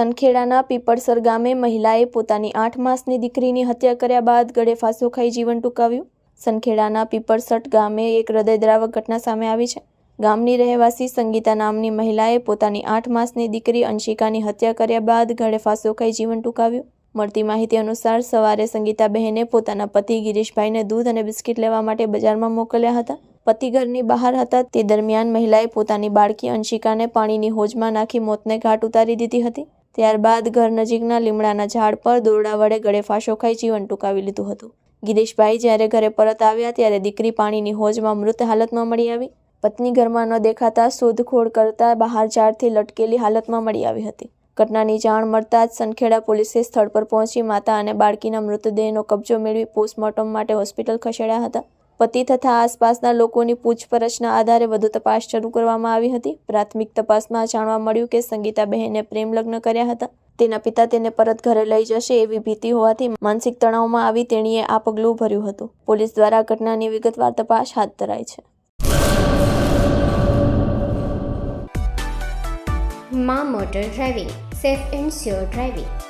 સનખેડાના પીપળસર ગામે મહિલાએ પોતાની આઠ માસની દીકરીની હત્યા કર્યા બાદ ગળે ફાંસો ખાઈ જીવન ટૂંકાવ્યું. સનખેડાના પીપળસટ ગામે એક હૃદયદ્રાવક ઘટના સામે આવી છે. ગામની રહેવાસી સંગીતા નામની મહિલાએ પોતાની આઠ માસની દીકરી અંશિકાની હત્યા કર્યા બાદ ગળે ફાંસો ખાઈ જીવન ટૂંકાવ્યું. મળતી માહિતી અનુસાર સવારે સંગીતાબહેને પોતાના પતિ ગિરીશભાઈને દૂધ અને બિસ્કિટ લેવા માટે બજારમાં મોકલ્યા હતા. પતિ ઘરની બહાર હતા. તે દરમિયાન મહિલાએ પોતાની બાળકી અંશિકાને પાણીની હોજમાં નાખી મોતને ઘાટ ઉતારી દીધી હતી. ત્યારબાદ ઘર નજીકના લીમડાના ઝાડ પર દોરડા વડે ગળે ફાંસો ખાઈ જીવન ટૂંકાવી લીધું હતું. ગિરીશભાઈ જ્યારે ઘરે પરત આવ્યા ત્યારે દીકરી પાણીની હોજમાં મૃત હાલતમાં મળી આવી. પત્ની ઘરમાં ન દેખાતા શોધખોળ કરતા બહાર ઝાડથી લટકેલી હાલતમાં મળી આવી હતી. ઘટનાની જાણ મળતા જ સનખેડા પોલીસે સ્થળ પર પહોંચી માતા અને બાળકીના મૃતદેહનો કબજો મેળવી પોસ્ટમોર્ટમ માટે હોસ્પિટલ ખસેડ્યા હતા. પતિ તથા આસપાસના લોકોની પૂછપરછના આધારે વધુ તપાસ શરૂ કરવામાં આવી હતી. પ્રાથમિક તપાસમાં જાણવા મળ્યું કે સંગીતાબહેને પ્રેમ લગ્ન કર્યા હતા. તેના પિતા તેને પરત ઘરે લઈ જશે એવી ભીતિ હોવાથી માનસિક તણાવમાં આવી તેણીએ આ પગલું ભર્યું હતું. પોલીસ દ્વારા ઘટનાની વિગતવાર તપાસ હાથ ધરાઈ છે. મા motor driving, safe and sure driving.